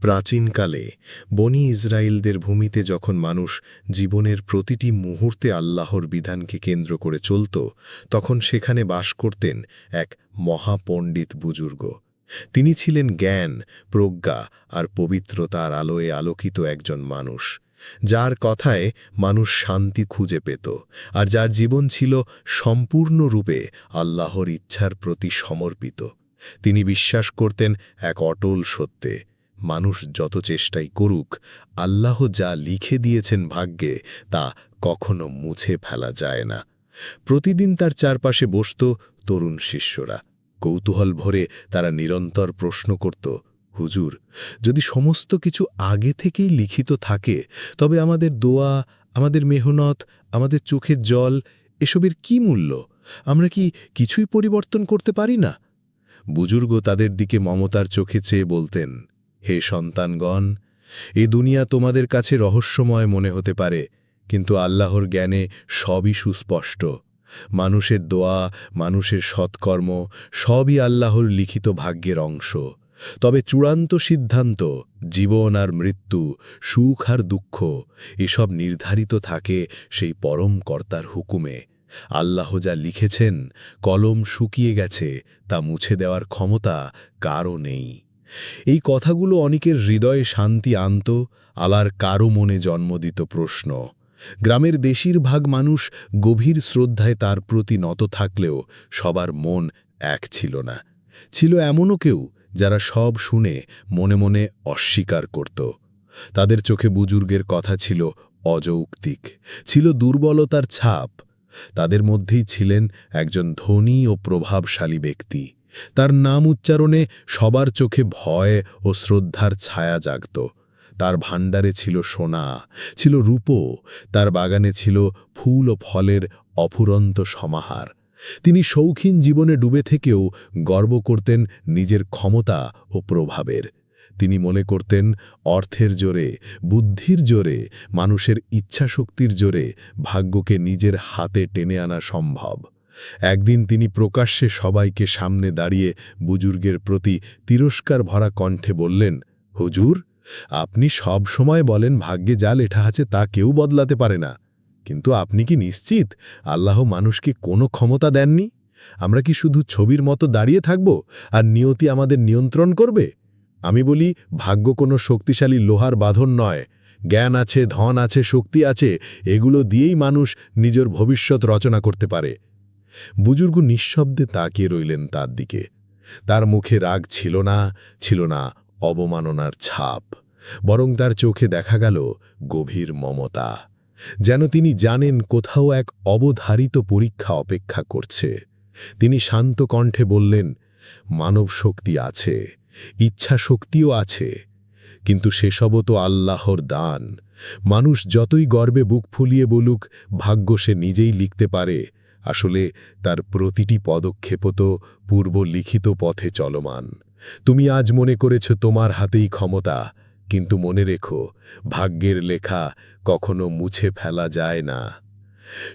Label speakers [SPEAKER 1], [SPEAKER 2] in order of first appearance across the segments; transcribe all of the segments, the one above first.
[SPEAKER 1] প্রাচীনকালে বনি ইসরায়েলদের ভূমিতে যখন মানুষ জীবনের প্রতিটি মুহূর্তে আল্লাহর বিধানকে কেন্দ্র করে চলত, তখন সেখানে বাস করতেন এক মহাপণ্ডিত বুজুর্গ। তিনি ছিলেন জ্ঞান, প্রজ্ঞা আর পবিত্রতার আলোয় আলোকিত একজন মানুষ, যার কথায় মানুষ শান্তি খুঁজে পেত আর যার জীবন ছিল সম্পূর্ণরূপে আল্লাহর ইচ্ছার প্রতি সমর্পিত। তিনি বিশ্বাস করতেন এক অটল সত্যে মানুষ যত চেষ্টাই করুক, আল্লাহ যা লিখে দিয়েছেন ভাগ্যে, তা কখনো মুছে ফেলা যায় না। প্রতিদিন তার চারপাশে বসত তরুণ শিষ্যরা। কৌতূহল ভরে তারা নিরন্তর প্রশ্ন করত, হুজুর, যদি সমস্ত কিছু আগে থেকেই লিখিত থাকে, তবে আমাদের দোয়া, আমাদের মেহনত, আমাদের চোখের জল, এসবের কি মূল্য? আমরা কি কিছুই পরিবর্তন করতে পারি না? বুজুর্গ তাদের দিকে মমতার চোখে চেয়ে বলতেন হে সন্তানগণ এ দুনিয়া তোমাদের কাছে রহস্যময় মনে হতে পারে, কিন্তু আল্লাহর জ্ঞানে সবই সুস্পষ্ট। মানুষের দোয়া, মানুষের সৎকর্ম, সবই আল্লাহর লিখিত ভাগ্যের অংশ। তবে চূড়ান্ত সিদ্ধান্ত, জীবন আর মৃত্যু, সুখ আর দুঃখ, এসব নির্ধারিত থাকে সেই পরম কর্তার হুকুমে। আল্লাহ যা লিখেছেন, কলম শুকিয়ে গেছে, তা মুছে দেওয়ার ক্ষমতা কারও নেই। এই কথাগুলো অনেকের হৃদয়ে শান্তি আনত, আলার কারও মনে জন্ম দিত প্রশ্ন। গ্রামের বেশিরভাগ মানুষ গভীর শ্রদ্ধায় তার প্রতি নত থাকলেও সবার মন এক ছিল না। ছিল এমনও কেউ যারা সব শুনে মনে মনে অস্বীকার করত। তাদের চোখে বুজুর্গের কথা ছিল অযৌক্তিক, ছিল দুর্বলতার ছাপ। তাদের মধ্যেই ছিলেন একজন ধনী ও প্রভাবশালী ব্যক্তি। তার নাম উচ্চারণে সবার চোখে ভয় ও শ্রদ্ধার ছায়া জাগত। তার ভাণ্ডারে ছিল সোনা, ছিল রূপো, তার বাগানে ছিল ফুল ও ফলের অফুরন্ত সমাহার। তিনি শৌখিন জীবনে ডুবে থেকেও গর্ব করতেন নিজের ক্ষমতা ও প্রভাবের। তিনি মনে করতেন, অর্থের জোরে, বুদ্ধির জোরে, মানুষের ইচ্ছাশক্তির জোরে ভাগ্যকে নিজের হাতে টেনে আনা সম্ভব। একদিন তিনি প্রকাশ্যে সবাইকে সামনে দাঁড়িয়ে বুজুর্গের প্রতি তিরস্কার ভরা কণ্ঠে বললেন, হুজুর, আপনি সব সময় বলেন ভাগ্যে যা লেঠা আছে তা কেউ বদলাতে পারে না। কিন্তু আপনি কি নিশ্চিত আল্লাহ মানুষকে কোনো ক্ষমতা দেননি? আমরা কি শুধু ছবির মতো দাঁড়িয়ে থাকব আর নিয়তি আমাদের নিয়ন্ত্রণ করবে? আমি বলি, ভাগ্য কোনো শক্তিশালী লোহার বাঁধন নয়। জ্ঞান আছে, ধন আছে, শক্তি আছে, এগুলো দিয়েই মানুষ নিজের ভবিষ্যৎ রচনা করতে পারে। বুজুর্গ নিঃশব্দে তাকিয়ে রইলেন তার দিকে। তার মুখে রাগ ছিল না ছিল না অবমাননার ছাপ। বরং তার চোখে দেখা গেল গভীর মমতা। যেন তিনি জানেন কোথাও এক অবধারিত পরীক্ষা অপেক্ষা করছে। তিনি শান্ত কণ্ঠে বললেন, মানব শক্তি আছে, ইচ্ছা শক্তিও আছে, কিন্তু সেসবও তো আল্লাহর দান। মানুষ যতই গর্বে বুক ফুলিয়ে বলুক, ভাগ্য সে নিজেই লিখতে পারে আসলে তার প্রতিটি পদক্ষেপ তো পূর্ব লিখিত পথে চলমান। তুমি আজ মনে করেছ তোমার হাতেই ক্ষমতা, কিন্তু মনে রেখো, ভাগ্যের লেখা কখনো মুছে ফেলা যায় না।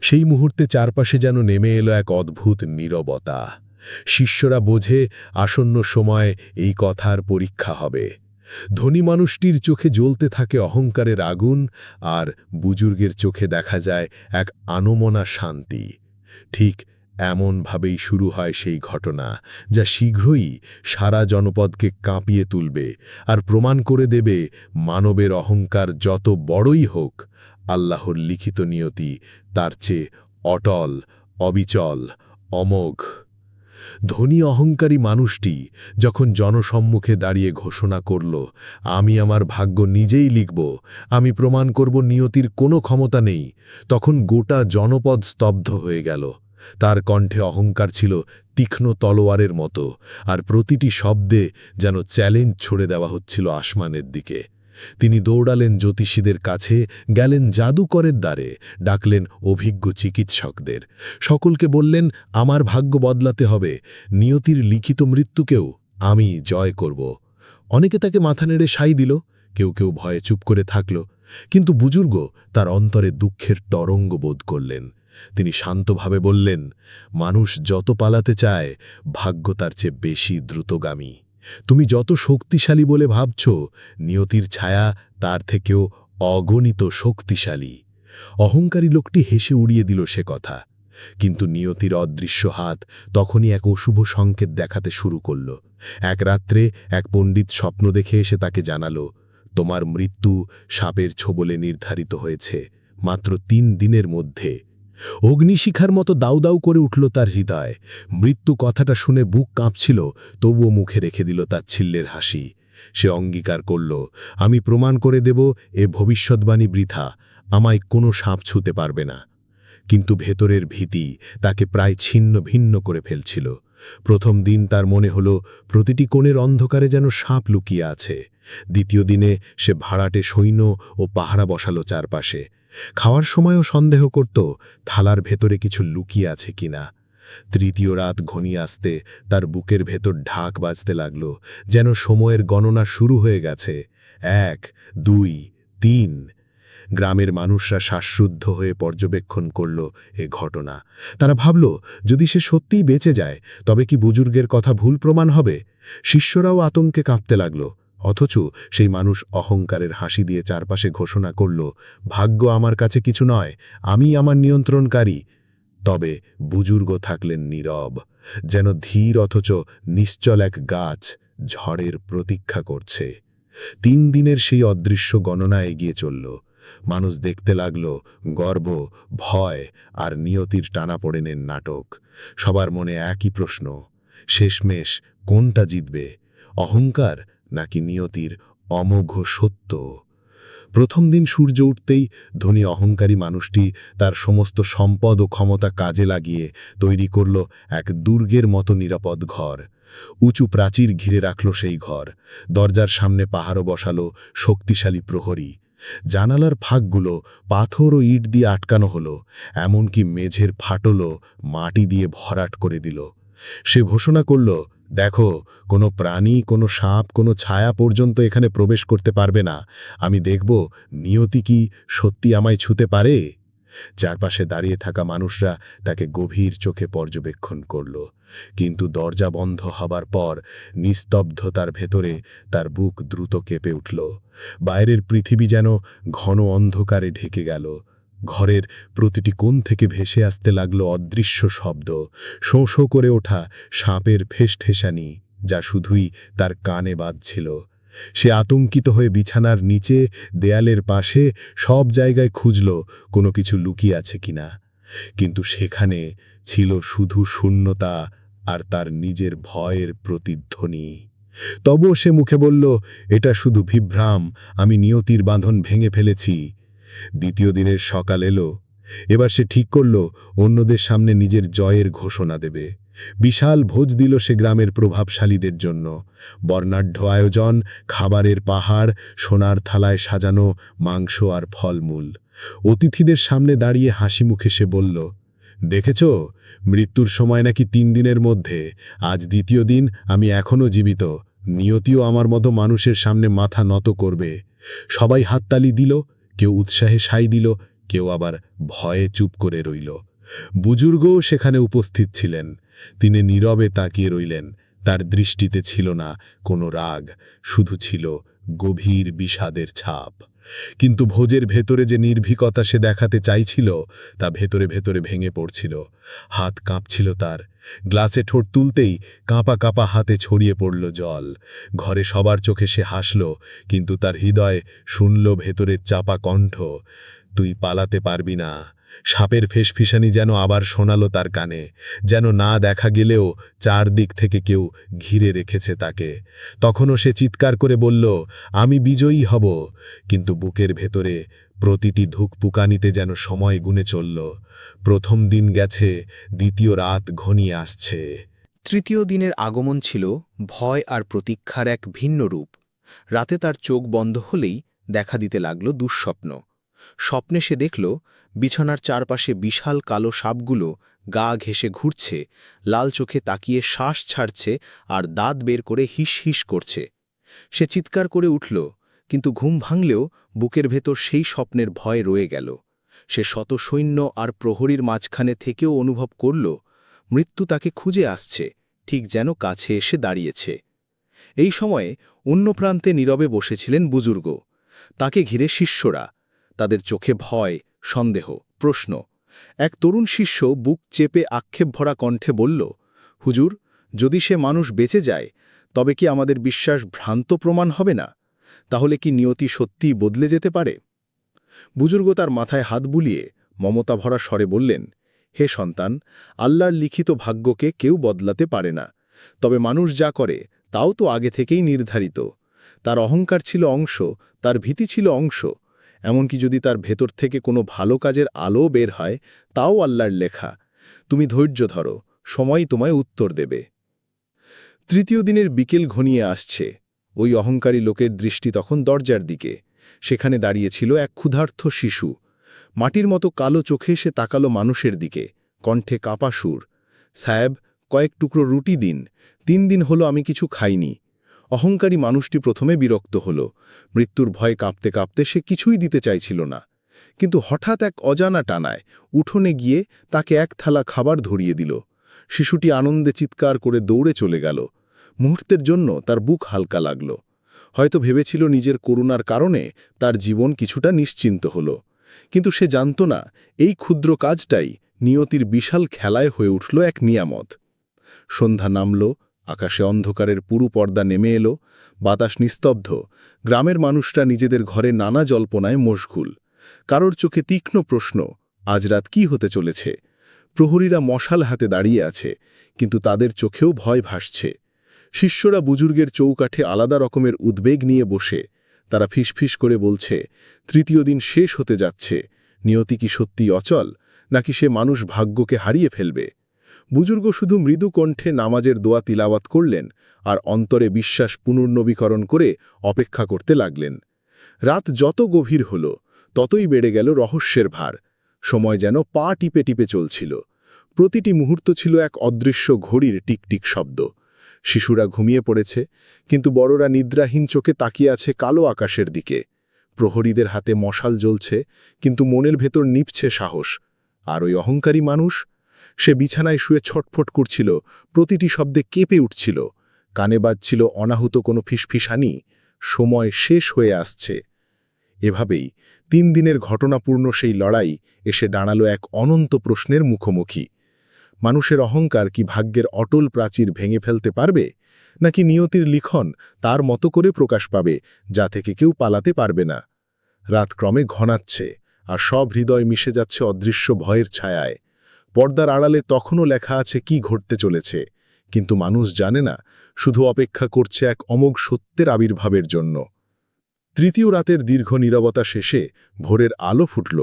[SPEAKER 1] সেই মুহূর্তে চারপাশে যেন নেমে এলো এক অদ্ভুত নীরবতা। শিষ্যরা বোঝে আসন্ন সময় এই কথার পরীক্ষা হবে। ধনী মানুষটির চোখে জ্বলতে থাকে অহংকারের আগুন, আর বুজুর্গের চোখে দেখা যায় এক আনমনা শান্তি। ঠিক এমনভাবেই শুরু হয় সেই ঘটনা, যা শীঘ্রই সারা জনপদকে কাঁপিয়ে তুলবে আর প্রমাণ করে দেবে মানবের অহংকার যত বড়ই হোক, আল্লাহর লিখিত নিয়তি তার চেয়ে অটল, অবিচল, অমোঘ। ধনী অহংকারী মানুষটি যখন জনসম্মুখে দাঁড়িয়ে ঘোষণা করল, আমি আমার ভাগ্য নিজেই লিখব, আমি প্রমাণ করব নিয়তির কোনো ক্ষমতা নেই, তখন গোটা জনপদ স্তব্ধ হয়ে গেল। তার কণ্ঠে অহংকার ছিল তীক্ষ্ণ তলোয়ারের মতো, আর প্রতিটি শব্দে যেন চ্যালেঞ্জ ছড়ে দেওয়া হচ্ছিল আসমানের দিকে। তিনি দৌড়ালেন জ্যোতিষীদের কাছে, গেলেন জাদুকরের দ্বারে, ডাকলেন অভিজ্ঞ চিকিৎসকদের। সকলকে বললেন, আমার ভাগ্য বদলাতে হবে, নিয়তির লিখিত মৃত্যুকেও আমি জয় করব। অনেকে তাকে মাথা নেড়ে সাই দিল, কেউ কেউ ভয়ে চুপ করে থাকল, কিন্তু বুজুর্গ তার অন্তরে দুঃখের তরঙ্গ বোধ করলেন। তিনি শান্তভাবে বললেন, মানুষ যত পালাতে চায়, ভাগ্য তার চেয়ে বেশি দ্রুতগামী।
[SPEAKER 2] তুমি যত শক্তিশালী বলে ভাবছ, নিয়তির ছায়া তার থেকেও অগণিত শক্তিশালী। অহংকারী লোকটি হেসে উড়িয়ে দিল সে কথা। কিন্তু নিয়তির অদৃশ্য হাত তখনই এক অশুভ সংকেত দেখাতে শুরু করল। এক রাত্রে এক পণ্ডিত স্বপ্ন দেখে এসে তাকে জানালো, তোমার মৃত্যু সাপের ছোবলে নির্ধারিত হয়েছে, মাত্র তিন দিনের মধ্যে। অগ্নিশিখার মতো দাউ দাউ করে উঠল তার হৃদয়। মৃত্যু কথাটা শুনে বুক কাঁপছিল, তবুও মুখে রেখে দিল তার ছিল্লের হাসি। সে অঙ্গীকার করল, আমি প্রমাণ করে দেব, এ ভবিষ্যৎবাণী বৃথা, আমায় কোনো সাপ ছুতে পারবে না। কিন্তু ভেতরের ভীতি তাকে প্রায় ছিন্ন ভিন্ন করে ফেলছিল। প্রথম দিন তার মনে হল, প্রতিটি কোণের অন্ধকারে যেন সাপ লুকিয়ে আছে। দ্বিতীয় দিনে সে ভাড়াটে সৈন্য ও পাহারা বসালো চারপাশে। খাওয়ার সময়ও সন্দেহ করত, থালার ভেতরে কিছু লুকিয়ে আছে কিনা। তৃতীয় রাত ঘনিয়ে আসতে তার বুকের ভেতর ঢাক বাজতে লাগল, যেন সময়ের গণনা শুরু হয়ে গেছে। এক, দুই, তিন। গ্রামের মানুষরা শ্বাসরুদ্ধ হয়ে পর্যবেক্ষণ করল এ ঘটনা। তারা ভাবল, যদি সে সত্যিই বেঁচে যায়, তবে কি বুজুর্গের কথা ভুল প্রমাণ হবে? শিষ্যরাও আতঙ্কে কাঁপতে লাগল। অথচ সেই মানুষ অহংকারের হাসি দিয়ে চারপাশে ঘোষণা করল, ভাগ্য আমার কাছে কিছু নয়, আমি আমার নিয়ন্ত্রণকারী। তবে বুজুর্গ থাকলেন নীরব, যেন ধীর অথচ নিশ্চল এক গাছ ঝড়ের প্রতীক্ষা করছে। তিন দিনের সেই অদৃশ্য গণনা এগিয়ে চলল, মানুষ দেখতে লাগল গর্ব, ভয় আর নিয়তির টানাপোড়েনের নাটক। সবার মনে একই প্রশ্ন, শেষমেশ কোনটা জিতবে, অহংকার নাকি নিয়তির অমোঘ সত্য? প্রথম দিন সূর্য উঠতেই ধনী অহংকারী মানুষটি তার সমস্ত সম্পদ ও ক্ষমতা কাজে লাগিয়ে তৈরি করল এক দুর্গের মতো নিরাপদ ঘর। উঁচু প্রাচীর ঘিরে রাখল সেই ঘর। দরজার সামনে পাহাড়ও বসালো শক্তিশালী প্রহরী। জানালার ফাঁকগুলো পাথর ও ইট দিয়ে আটকানো হলো, এমনকি মেঝের ফাটলও মাটি দিয়ে ভরাট করে দিল। সে ঘোষণা করল দেখো, কোনো প্রাণী, কোনো সাপ, কোনো ছায়া পর্যন্ত এখানে প্রবেশ করতে পারবে না। আমি দেখব, নিয়তি কি সত্যি আমায় ছুতে পারে? চারপাশে দাঁড়িয়ে থাকা মানুষরা তাকে গভীর চোখে পর্যবেক্ষণ করল। কিন্তু দরজা বন্ধ হবার পর নিস্তব্ধতার ভেতরে তার বুক দ্রুত কেঁপে উঠল। বাইরের পৃথিবী যেন ঘন অন্ধকারে ঢেকে গেল। ঘরের প্রতিটি কোণ থেকে ভেসে আসতে লাগল অদৃশ্য শব্দ। শোঁ শোঁ করে ওঠা সাপের ফেসঠেসানি, যা শুধুই তার কানে বাজছিল। সে আতঙ্কিত হয়ে বিছানার নিচে, দেয়ালের পাশে, সব জায়গায় খুঁজল কোনো কিছু লুকিয়ে আছে কিনা। কিন্তু সেখানে ছিল শুধু শূন্যতা আর তার নিজের ভয়ের প্রতিধ্বনি। তবুও সে মুখে বলল, এটা শুধু বিভ্রাম, আমি নিয়তির বাঁধন ভেঙে ফেলেছি। দ্বিতীয় দিনের সকাল এলো। এবার সে ঠিক করল, অন্যদের সামনে নিজের জয়ের ঘোষণা দেবে। বিশাল ভোজ দিল সে গ্রামের প্রভাবশালীদের জন্য। বর্ণাঢ্য আয়োজন, খাবারের পাহাড়, সোনার থালায় সাজানো মাংস আর ফলমূল। অতিথিদের সামনে দাঁড়িয়ে হাসি মুখে সে বলল, দেখেছ, মৃত্যুর সময় নাকি তিন দিনের মধ্যে। আজ দ্বিতীয় দিন, আমি এখনও জীবিত। নিয়তিও আমার মতো মানুষের সামনে মাথা নত করবে। সবাই হাততালি দিল কেউ উৎসাহে সাই দিল, কেউ আবার ভয়ে চুপ করে রইল। বুজুর্গও সেখানে উপস্থিত ছিলেন। তিনি নীরবে তাকিয়ে রইলেন। তার দৃষ্টিতে ছিল না কোনো রাগ, শুধু ছিল গভীর বিষাদের ছাপ। কিন্তু ভোজের ভেতরে যে নির্ভীকতা সে দেখাতে চাইছিল, তা ভেতরে ভেতরে ভেঙে পড়ছিল। হাত কাঁপছিল তার গ্লাসে ঠোঁট তুলতেই কাঁপা কাঁপা হাতে ছড়িয়ে পড়ল জল। ঘরে সবার চোখে সে হাসল, কিন্তু তার হৃদয় শুনল ভেতরের চাপা কণ্ঠ, তুই পালাতে পারবি না। সাপের ফেসফিসানি যেন আবার শোনালো তার কানে, যেন না দেখা গেলেও চারদিক থেকে কেউ ঘিরে রেখেছে তাকে। তখনও সে চিৎকার করে বলল, আমি বিজয়ী হব, কিন্তু বুকের ভেতরে প্রতিটি ধুকপুকানিতে যেন সময় গুনে চলল। প্রথম দিন গেছে, দ্বিতীয় রাত ঘনিয়ে আসছে।
[SPEAKER 3] তৃতীয় দিনের আগমন ছিল ভয় আর প্রতীক্ষার এক ভিন্ন রূপ। রাতে তার চোখ বন্ধ হলেই দেখা দিতে লাগল দুঃস্বপ্ন। স্বপ্নে সে দেখল, বিছানার চারপাশে বিশাল কালো সাপগুলো গা ঘেঁষে ঘুরছে, লাল চোখে তাকিয়ে শ্বাস ছাড়ছে আর দাঁত বের করে হিস হিস করছে। সে চিৎকার করে উঠল কিন্তু ঘুম ভাঙলেও বুকের ভেতর সেই স্বপ্নের ভয় রয়ে গেল। সে শত সৈন্য আর প্রহরীর মাঝখানে থেকেও অনুভব করল, মৃত্যু তাকে খুঁজে আসছে, ঠিক যেন কাছে এসে দাঁড়িয়েছে। এই সময়ে অন্য প্রান্তে নীরবে বসেছিলেন বুজুর্গ। তাকে ঘিরে শিষ্যরা, তাদের চোখে ভয়, সন্দেহ, প্রশ্ন। এক তরুণ শিষ্য বুক চেপে আক্ষেপ ভরা কণ্ঠে বলল, হুজুর, যদি সে মানুষ বেঁচে যায়, তবে কি আমাদের বিশ্বাস ভ্রান্ত প্রমাণ হবে না? তাহলে কি নিয়তি সত্যিই বদলে যেতে পারে? বুজুর্গ তার মাথায় হাত বুলিয়ে মমতা ভরা স্বরে বললেন, হে সন্তান, আল্লাহর লিখিত ভাগ্যকে কেউ বদলাতে পারে না। তবে মানুষ যা করে, তাও তো আগে থেকেই নির্ধারিত। তার অহংকার ছিল অংশ, তার ভীতি ছিল অংশ। এমনকি যদি তার ভেতর থেকে কোনো ভালো কাজের আলো বের হয়, তাও আল্লাহর লেখা। তুমি ধৈর্য ধরো, সময় তোমায় উত্তর দেবে। তৃতীয় দিনের বিকেল ঘনিয়ে আসছে। ওই অহংকারী লোকের দৃষ্টি তখন দরজার দিকে। সেখানে দাঁড়িয়েছিল এক ক্ষুধার্থ শিশু। মাটির মতো কালো চোখে সে তাকালো মানুষের দিকে। কণ্ঠে কাপা সুর সাহেব কয়েক টুকরো রুটি দিন। তিন দিন হলো আমি কিছু খাইনি। অহংকারী মানুষটি প্রথমে বিরক্ত হল। মৃত্যুর ভয়ে কাঁপতে কাঁপতে সে কিছুই দিতে চাইছিল না। কিন্তু হঠাৎ এক অজানা টানায় উঠোনে গিয়ে তাকে এক থালা খাবার ধরিয়ে দিল। শিশুটি আনন্দে চিৎকার করে দৌড়ে চলে গেল। মুহূর্তের জন্য তার বুক হালকা লাগল। হয়তো ভেবেছিল নিজের করুণার কারণে তার জীবন কিছুটা নিশ্চিন্ত হল। কিন্তু সে জানত না, এই ক্ষুদ্র কাজটাই নিয়তির বিশাল খেলায় হয়ে উঠল এক নিয়ামত। সন্ধ্যা নামল, আকাশে অন্ধকারের পুরু পর্দা নেমে এলো, বাতাস নিস্তব্ধ, গ্রামের মানুষরা নিজেদের ঘরে নানা জল্পনায় মশগুল। কারোর চোখে তীক্ষ্ণ প্রশ্ন, আজ রাত কি হতে চলেছে? প্রহরীরা মশাল হাতে দাঁড়িয়ে আছে, কিন্তু তাদের চোখেও ভয় ভাসছে। শিষ্যরা বুজুর্গের চৌকাঠে আলাদা রকমের উদ্বেগ নিয়ে বসে। তারা ফিসফিস করে বলছে, তৃতীয় দিন শেষ হতে যাচ্ছে। নিয়তি কি সত্যি অচল, নাকি সে মানুষ ভাগ্যকে হারিয়ে ফেলবে? বুজুর্গ শুধু মৃদু কণ্ঠে নামাজের দোয়া তিলাওয়াত করলেন আর অন্তরে বিশ্বাস পুনর্নবীকরণ করে অপেক্ষা করতে লাগলেন। রাত যত গভীর হল, ততই বেড়ে গেল রহস্যের ভার। সময় যেন পা টিপে টিপে চলছিল। প্রতিটি মুহূর্ত ছিল এক অদৃশ্য ঘড়ির টিকটিক শব্দ। শিশুরা ঘুমিয়ে পড়েছে, কিন্তু বড়রা নিদ্রাহীন চোখে তাকিয়ে আছে কালো আকাশের দিকে। প্রহরীদের হাতে মশাল জ্বলছে, কিন্তু মনের ভেতর নিপছে সাহস। আর ওই অহংকারী মানুষ? সে বিছানায় শুয়ে ছটফট করছিল, প্রতিটি শব্দে কেঁপে উঠছিল। কানে বাজছিল অনাহুত কোনো ফিসফিসানি। সময় শেষ হয়ে আসছে। এভাবেই তিন দিনের ঘটনাপূর্ণ সেই লড়াই এসে দাঁড়াল এক অনন্ত প্রশ্নের মুখোমুখি। মানুষের অহংকার কি ভাগ্যের অটল প্রাচীর ভেঙে ফেলতে পারবে? নাকি নিয়তির লিখন তার মতো করে প্রকাশ পাবে, যা থেকে কেউ পালাতে পারবে না? রাত ক্রমে ঘনাচ্ছে, আর সব হৃদয় মিশে যাচ্ছে অদৃশ্য ভয়ের ছায়ায়। পর্দার আড়ালে তখনও লেখা আছে কি ঘটতে চলেছে, কিন্তু মানুষ জানে না, শুধু অপেক্ষা করছে এক অমোঘ সত্যের আবির্ভাবের জন্য। তৃতীয় রাতের দীর্ঘ নীরবতা শেষে ভোরের আলো ফুটল।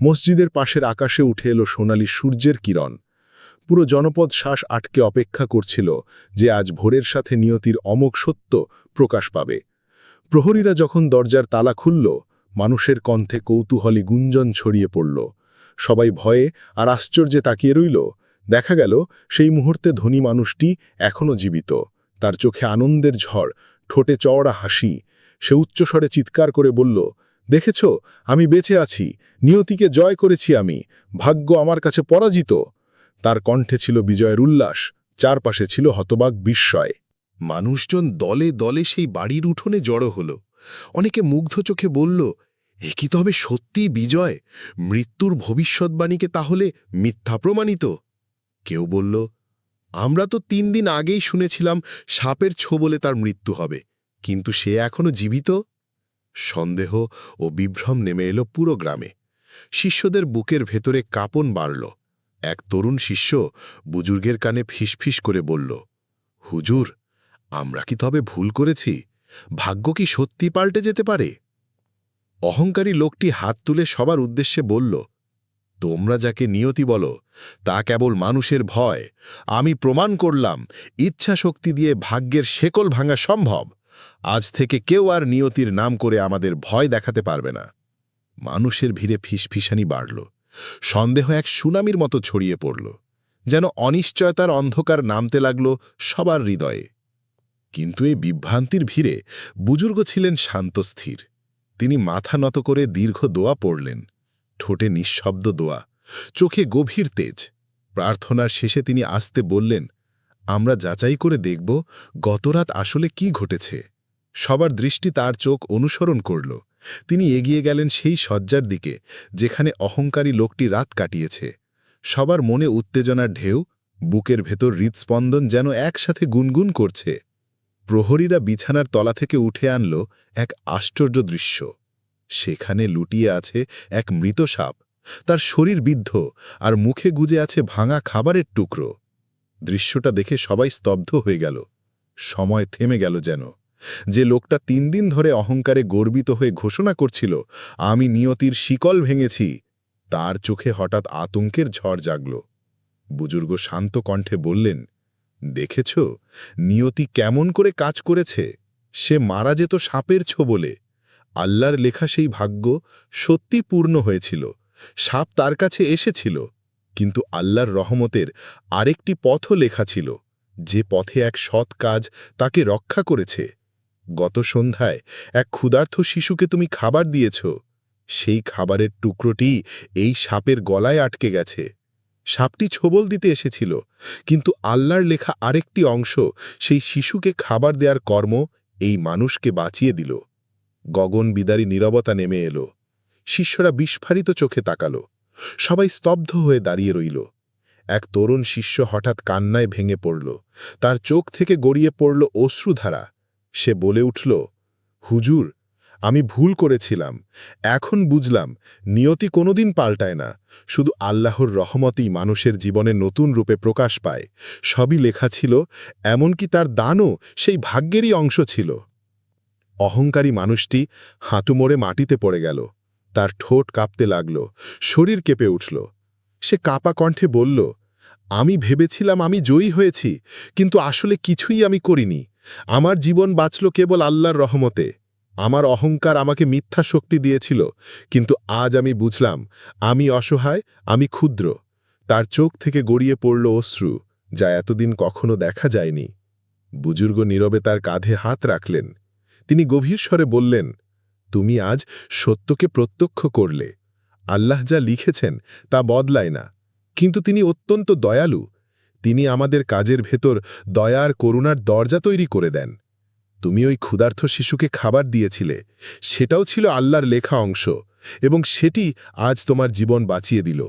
[SPEAKER 3] মসজিদের পাশের আকাশে উঠে এলো সোনালি সূর্যের কিরণ। পুরো জনপদ শ্বাস আটকে অপেক্ষা করছিল যে আজ ভোরের সাথে নিয়তির অমোঘ সত্য প্রকাশ পাবে। প্রহরীরা যখন দরজার তালা খুলল, মানুষের কণ্ঠে কৌতূহলী গুঞ্জন ছড়িয়ে পড়ল। সবাই ভয়ে আর আশ্চর্যে তাকিয়ে রইল। দেখা গেল, সেই মুহূর্তে ধনী মানুষটি এখনও জীবিত। তার চোখে আনন্দের ঝড়, ঠোঁটে চওড়া হাসি। সে উচ্চস্বরে চিৎকার করে বলল, দেখেছ, আমি বেঁচে আছি। নিয়তিকে জয় করেছি আমি। ভাগ্য আমার কাছে পরাজিত। তার কণ্ঠে ছিল বিজয়ের উল্লাস, চারপাশে ছিল হতবাক বিস্ময়।
[SPEAKER 1] মানুষজন দলে দলে সেই বাড়ির উঠোনে জড়ো হল। অনেকে মুগ্ধ চোখে বলল, এ কি তবে সত্যি বিজয়? মৃত্যুর ভবিষ্যৎবাণীকে তাহলে মিথ্যা প্রমাণিত? কেউ বলল, আমরা তো তিন দিন আগেই শুনেছিলাম সাপের ছোবলে তার মৃত্যু হবে, কিন্তু সে এখনও জীবিত? সন্দেহ ও বিভ্রম নেমে এলো পুরো গ্রামে। শিষ্যদের বুকের ভেতরে কাপন বাড়ল। এক তরুণ শিষ্য বুজুর্গের কানে ফিসফিস করে বলল, হুজুর, আমরা কি তবে ভুল করেছি? ভাগ্য কি সত্যি পাল্টে যেতে পারে? অহংকারী লোকটি হাত তুলে সবার উদ্দেশ্যে বলল, তোমরা যাকে নিয়তি বলো, তা কেবল মানুষের ভয়। আমি প্রমাণ করলাম, ইচ্ছা শক্তি দিয়ে ভাগ্যের শেকল ভাঙা সম্ভব। আজ থেকে কেউ আর নিয়তির নাম করে আমাদের ভয় দেখাতে পারবে না। মানুষের ভিড়ে ফিসফিসানি বাড়ল। সন্দেহ এক সুনামির মতো ছড়িয়ে পড়ল, যেন অনিশ্চয়তার অন্ধকার নামতে লাগল সবার হৃদয়ে। কিন্তু এই বিভ্রান্তির ভিড়ে বুজুর্গ ছিলেন শান্তস্থির তিনি মাথা নত করে দীর্ঘ দোয়া পড়লেন, ঠোঁটে নিঃশব্দ দোয়া, চোখে গভীর তেজ। প্রার্থনার শেষে তিনি আসতে বললেন,
[SPEAKER 2] আমরা যাচাই করে দেখব গতরাত আসলে কি ঘটেছে। সবার দৃষ্টি তার চোখ অনুসরণ করল। তিনি এগিয়ে গেলেন সেই শয্যার দিকে, যেখানে অহংকারী লোকটি রাত কাটিয়েছে। সবার মনে উত্তেজনার ঢেউ, বুকের ভেতর হৃদস্পন্দন যেন একসাথে গুনগুন করছে। প্রহরীরা বিছানার তলা থেকে উঠে আনল এক আশ্চর্য দৃশ্য। সেখানে লুটিয়ে আছে এক মৃত সাপ। তার শরীর বিদ্ধ আর মুখে গুজে আছে ভাঙা খাবারের টুকরো। দৃশ্যটা দেখে সবাই স্তব্ধ হয়ে গেল। সময় থেমে গেল যেন। যে লোকটা তিন দিন ধরে অহংকারে গর্বিত হয়ে ঘোষণা করছিল, আমি নিয়তির শিকল ভেঙেছি। তার চোখে হঠাৎ আতঙ্কের ঝড় জাগল। বুজুর্গ শান্ত কণ্ঠে বললেন, দেখেছ, নিয়তি কেমন করে কাজ করেছে? সে মারা যেত সাপের ছোবলে আল্লাহর লেখা সেই ভাগ্য সত্যি পূর্ণ হয়েছিল। সাপ তার কাছে এসেছিল, কিন্তু আল্লাহর রহমতের আরেকটি পথও লেখা ছিল, যে পথে এক সৎ কাজ তাকে রক্ষা করেছে। গত সন্ধ্যায় এক ক্ষুধার্থ শিশুকে তুমি খাবার দিয়েছ। সেই খাবারের টুকরোটি এই সাপের গলায় আটকে গেছে। সাপটি ছোবল দিতে এসেছিল, কিন্তু আল্লাহর লেখা আরেকটি অংশ সেই শিশুকে খাবার দেওয়ার কর্ম এই মানুষকে বাঁচিয়ে দিল। গগন বিদারী নীরবতা নেমে এলো। শিষ্যরা বিস্ফারিত চোখে তাকালো। সবাই স্তব্ধ হয়ে দাঁড়িয়ে রইল। এক তরুণ শিষ্য হঠাৎ কান্নায় ভেঙে পড়ল। তার চোখ থেকে গড়িয়ে পড়ল অশ্রুধারা। সে বলে উঠল, হুজুর, আমি ভুল করেছিলাম। এখন বুঝলাম, নিয়তি কোনোদিন পাল্টায় না। শুধু আল্লাহর রহমতেই মানুষের জীবনে নতুন রূপে প্রকাশ পায়। সবই লেখা ছিল, এমনকি তার দানও সেই ভাগ্যেরই অংশ ছিল। অহংকারী মানুষটি হাঁটু মোড়ে মাটিতে পড়ে গেল। তার ঠোঁট কাঁপতে লাগল, শরীর কেঁপে উঠল। সে কাপা কণ্ঠে বলল, আমি ভেবেছিলাম আমি জয়ী হয়েছি, কিন্তু আসলে কিছুই আমি করিনি। আমার জীবন বাঁচল কেবল আল্লাহর রহমতে। আমার অহংকার আমাকে মিথ্যা শক্তি দিয়েছিল, কিন্তু আজ আমি বুঝলাম, আমি অসহায়, আমি ক্ষুদ্র। তার চোখ থেকে গড়িয়ে পড়ল অশ্রু, যা এতদিন কখনো দেখা যায়নি। বুজুর্গ নীরবে তার কাঁধে হাত রাখলেন। তিনি গভীর স্বরে বললেন, তুমি আজ সত্যকে প্রত্যক্ষ করলে। আল্লাহ যা লিখেছেন তা বদলায় না। কিন্তু তিনি অত্যন্ত দয়ালু তিনি আমাদের কাজের ভেতর দয়ার করুণার দরজা তৈরি করে দেন। তুমি ওই ক্ষুধার্থ শিশুকে খাবার দিয়েছিলে, সেটাও ছিল আল্লাহর লেখা অংশ, এবং সেটি আজ তোমার জীবন বাঁচিয়ে দিল।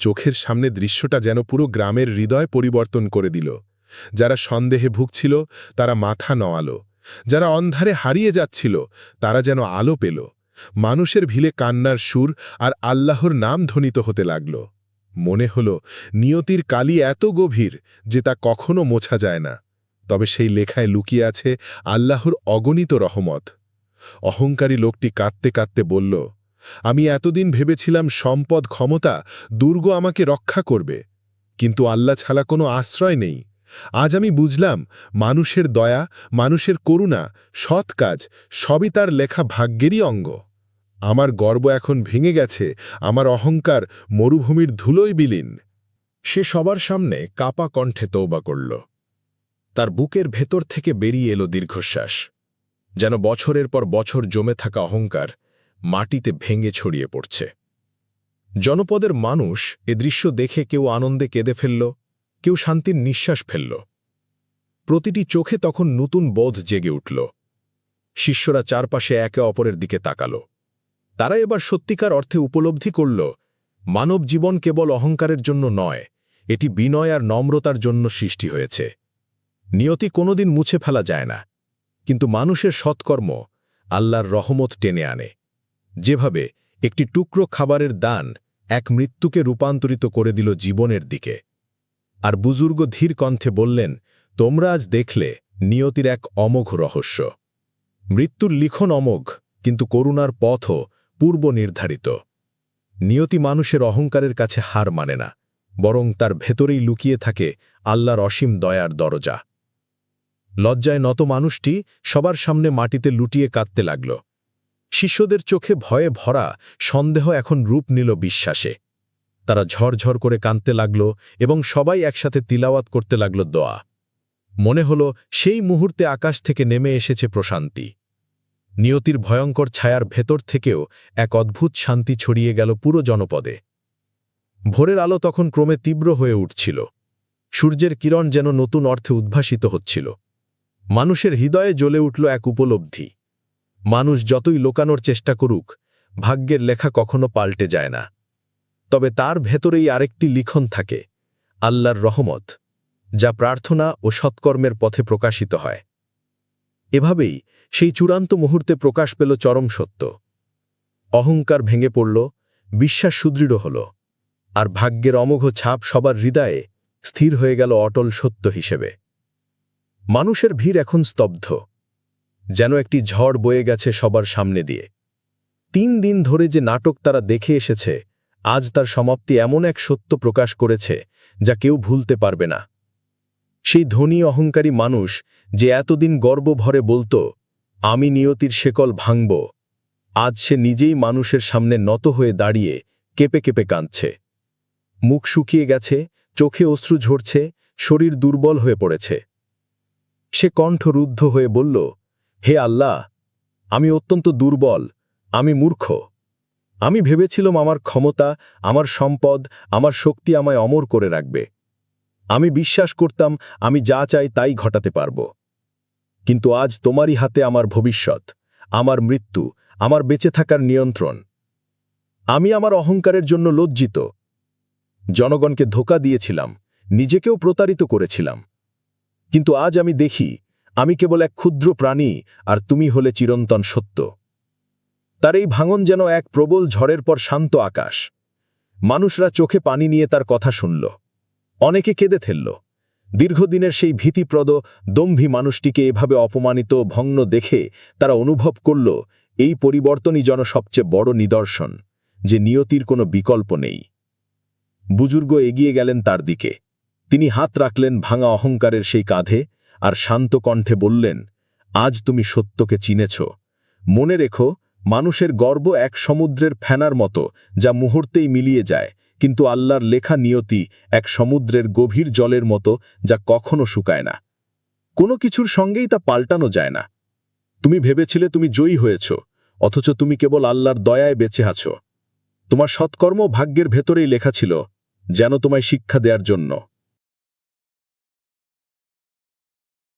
[SPEAKER 2] চোখের সামনে দৃশ্যটা যেন পুরো গ্রামের হৃদয় পরিবর্তন করে দিল। যারা সন্দেহে ভুগছিল, তারা মাথা নওয়ালো যারা অন্ধারে হারিয়ে যাচ্ছিল, তারা যেন আলো পেল। মানুষের ভিলে কান্নার সুর আর আল্লাহর নাম ধ্বনিত হতে লাগল। মনে হল নিয়তির কালি এত গভীর যে তা কখনো মোছা যায় না। তবে সেই লেখায় লুকিয়ে আছে আল্লাহর অগণিত রহমত। অহংকারী লোকটি কাঁদতে কাঁদতে বলল, আমি এতদিন ভেবেছিলাম সম্পদ, ক্ষমতা, দুর্গ আমাকে রক্ষা করবে। কিন্তু আল্লাহ ছাড়া কোনো আশ্রয় নেই। আজ আমি বুঝলাম মানুষের দয়া, মানুষের করুণা, সৎ কাজ সবই তার লেখা ভাগ্যেরই অঙ্গ। আমার গর্ব এখন ভেঙে গেছে, আমার অহংকার মরুভূমির ধুলোই বিলীন।
[SPEAKER 1] সে সবার সামনে কাপা কণ্ঠে তৌবা করল। তার বুকের ভেতর থেকে বেরিয়ে এলো দীর্ঘশ্বাস, যেন বছরের পর বছর জমে থাকা অহংকার মাটিতে ভেঙে ছড়িয়ে পড়ছে। জনপদের মানুষ এ দৃশ্য দেখে কেউ আনন্দে কেঁদে ফেলল, কেউ শান্তির নিঃশ্বাস ফেলল। প্রতিটি চোখে তখন নতুন বোধ জেগে উঠল। শিষ্যরা চারপাশে একে অপরের দিকে তাকাল। তারা এবার সত্যিকার অর্থে উপলব্ধি করল, মানব জীবন কেবল অহংকারের জন্য নয়, এটি বিনয় আর নম্রতার জন্য সৃষ্টি হয়েছে। নিয়তি কোনোদিন মুছে ফেলা যায় না, কিন্তু মানুষের সৎকর্ম আল্লাহর রহমত টেনে আনে। যেভাবে একটি টুকরো খাবারের দান এক মৃত্যুকে রূপান্তরিত করে দিল জীবনের দিকে। আর বুজুর্গ ধীর কণ্ঠে বললেন, তোমরা আজ দেখলে নিয়তির এক অমোঘ রহস্য। মৃত্যুর লিখন অমোঘ, কিন্তু করুণার পথও পূর্ব নির্ধারিত নিয়তি মানুষের অহংকারের কাছে হার মানে না, বরং তার ভেতরেই লুকিয়ে থাকে আল্লাহর অসীম দয়ার দরজা। লজ্জায় নত মানুষটি সবার সামনে মাটিতে লুটিয়ে কাঁদতে লাগল। শিষ্যদের চোখে ভয়ে ভরা সন্দেহ এখন রূপ নিল বিশ্বাসে। তারা ঝরঝর করে কাঁদতে লাগল এবং সবাই একসাথে তিলাওয়াত করতে লাগল দোয়া। মনে হল সেই মুহূর্তে আকাশ থেকে নেমে এসেছে প্রশান্তি। নিয়তির ভয়ঙ্কর ছায়ার ভেতর থেকেও এক অদ্ভুত শান্তি ছড়িয়ে গেল পুরো জনপদে। ভোরের আলো তখন ক্রমে তীব্র হয়ে উঠছিল।
[SPEAKER 2] সূর্যের কিরণ যেন নতুন অর্থে উদ্ভাসিত হচ্ছিল। মানুষের হৃদয়ে জ্বলে উঠল এক উপলব্ধি। মানুষ যতই লোকানোর চেষ্টা করুক, ভাগ্যের লেখা কখনো পাল্টে যায় না। তবে তার ভেতরেই আরেকটি লিখন থাকে, আল্লাহর রহমত, যা প্রার্থনা ও সৎকর্মের পথে প্রকাশিত হয়। এভাবেই সেই চূড়ান্ত মুহূর্তে প্রকাশ পেল চরম সত্য। অহংকার ভেঙে পড়ল, বিশ্বাস সুদৃঢ় হল, আর ভাগ্যের অমোঘ ছাপ সবার হৃদয়ে স্থির হয়ে গেল অটল সত্য হিসেবে। মানুষের ভিড় এখন স্তব্ধ, যেন একটি ঝড় বয়ে গেছে সবার সামনে দিয়ে। তিন দিন ধরে যে নাটক তারা দেখে এসেছে, আজ তার সমাপ্তি এমন এক সত্য প্রকাশ করেছে, যা কেউ ভুলতে পারবে না। সেই ধনী অহংকারী মানুষ যে এতদিন গর্ব ভরে বলতো আমি নিয়তির শেকল ভাঙব। আজ সে নিজেই মানুষের সামনে নত হয়ে দাঁড়িয়ে কেঁপে কেঁপে কাঁদছে। মুখ শুকিয়ে গেছে, চোখে অশ্রু ঝরছে, শরীর দুর্বল হয়ে পড়েছে। সে কণ্ঠ রুদ্ধ হয়ে বলল, হে আল্লাহ, আমি অত্যন্ত দুর্বল, আমি মূর্খ। আমি ভেবেছিলাম আমার ক্ষমতা, আমার সম্পদ, আমার শক্তি আমায় অমর করে রাখবে। আমি বিশ্বাস করতাম আমি যা চাই তাই ঘটাতে পারব। কিন্তু আজ তোমারই হাতে আমার ভবিষ্যৎ, আমার মৃত্যু, আমার বেঁচে থাকার নিয়ন্ত্রণ। আমি আমার অহংকারের জন্য লজ্জিত। জনগণকে ধোকা দিয়েছিলাম, নিজেকেও প্রতারিত করেছিলাম। কিন্তু আজ আমি দেখি, আমি কেবল এক ক্ষুদ্র প্রাণী, আর তুমি হলে চিরন্তন সত্য। তার এই ভাঙন যেন এক প্রবল ঝড়ের পর শান্ত আকাশ। মানুষরা চোখে পানি নিয়ে তার কথা শুনল। অনেকে কেঁদে ফেলল। দীর্ঘদিনের সেই ভীতিপ্রদ, দম্ভী মানুষটিকে এভাবে অপমানিত, ভগ্ন দেখে তারা অনুভব করল, এই পরিবর্তনই যেন সবচেয়ে বড় নিদর্শন, যে নিয়তির কোনো বিকল্প নেই। বুজুর্গ এগিয়ে গেলেন তার দিকে। তিনি হাত রাখলেন ভাঙা অহংকারের সেই কাঁধে আর শান্ত কণ্ঠে বললেন, আজ তুমি সত্যকে চিনেছ। মনে রেখো, মানুষের গর্ব এক সমুদ্রের ফেনার মতো, যা মুহূর্তেই মিলিয়ে যায়। কিন্তু আল্লাহর লেখা নিয়তি এক সমুদ্রের গভীর জলের মতো যা কখনো শুকায় না। কোনো কিছুর সঙ্গেই তা পাল্টানো যায় না। তুমি ভেবেছিলে তুমি জয়ী হয়েছ, অথচ তুমি কেবল আল্লাহর দয়ায় বেঁচে আছো। তোমার সৎকর্ম ভাগ্যের ভেতরেই লেখা ছিল, যেন তোমায় শিক্ষা দেওয়ার জন্য।